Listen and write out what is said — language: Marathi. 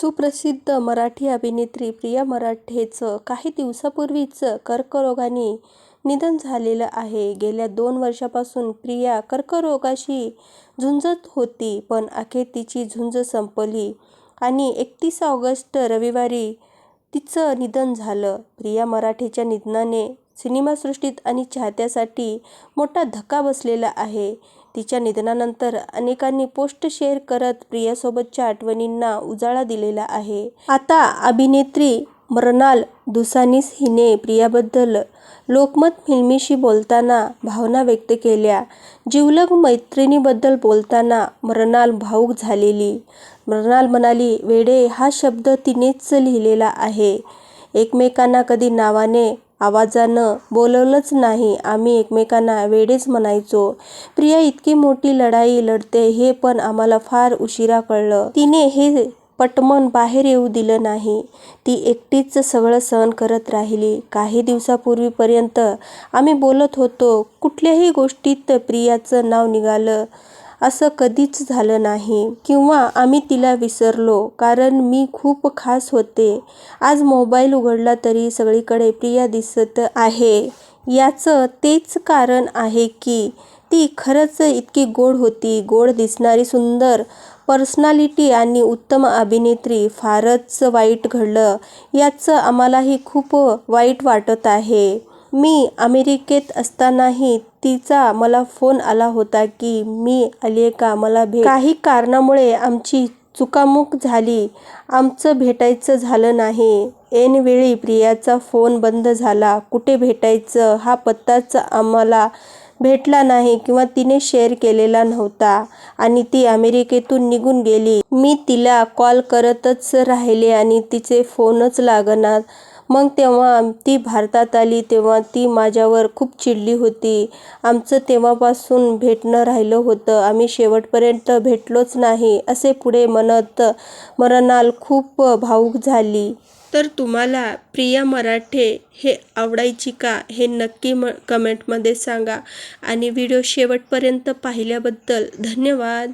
सुप्रसिद्ध मराठी अभिनेत्री प्रिया मराठेचं काही दिवसांपूर्वीच कर्करोगाने निधन झालेलं आहे. गेल्या दोन वर्षापासून प्रिया कर्करोगाशी झुंजत होती. पण अखेर तिची झुंज संपली आणि एकतीस ऑगस्ट रविवारी तिचं निधन झालं. प्रिया मराठेच्या निधनाने सिनेमासृष्टीत आणि चाहत्यासाठी मोठा धक्का बसलेला आहे. तिच्या निधनानंतर अनेकांनी पोस्ट शेअर करत प्रियासोबतच्या आठवणींना उजाळा दिलेला आहे. आता अभिनेत्री मृणाल दुसानीस हिने प्रियाबद्दल लोकमत फिल्मीशी बोलताना भावना व्यक्त केल्या. जिवलग मैत्रिणीबद्दल बोलताना मृणाल भावुक झालेली. मृणाल म्हणाली, वेडे हा शब्द तिनेच लिहिलेला आहे. एकमेकांना कधी नावाने, आवाजानं बोलवलंच नाही. आम्ही एकमेकांना वेडेच म्हणायचो. प्रिया इतकी मोठी लढाई लढते हे पण आम्हाला फार उशिरा कळलं. तिने हे पटमन बाहेर येऊ दिलं नाही. ती एकटीच सगळं सहन करत राहिली. काही दिवसापूर्वीपर्यंत आम्ही बोलत होतो. कुठल्याही गोष्टीत प्रियाचं नाव निघालं असं कधीच झालं नाही. किंवा आम्ही तिला विसरलो. कारण मी खूप खास होते. आज मोबाईल उघडला तरी सगळीकडे प्रिया दिसत आहे. याचं तेच कारण आहे की, ती खरंच इतकी गोड होती. गोड दिसणारी सुंदर पर्सनॅलिटी आणि उत्तम अभिनेत्री. फारच वाईट घडलं याचं आम्हालाही खूप वाईट वाटत आहे. मी अमेरिकेत असतानाही तिचा मला फोन आला होता की, मी आलीय का मला भेट. काही कारणामुळे आमची चुकामुक झाली. आमचं भेटायचं झालं नाही. ऐनवेळी प्रियाचा फोन बंद झाला. कुठे भेटायचं हा पत्ताच आम्हाला भेटला नाही किंवा तिने शेअर केलेला नव्हता आणि ती अमेरिकेतून निघून गेली. मी तिला कॉल करतच राहिले आणि तिचे फोनच लागणार मग तेव्हा ती भारतात आली तेव्हा ती माझ्यावर खूप चिडली होती. आमचं तेव्हापासून भेटणं राहिलं होतं. आम्ही शेवटपर्यंत भेटलोच नाही असे पुढे म्हणत मृणाल खूप भावूक झाली. तर तुम्हाला प्रिया मराठे हे आवडायची का हे नक्की म कमेंटमध्ये सांगा आणि व्हिडिओ शेवटपर्यंत पाहिल्याबद्दल धन्यवाद.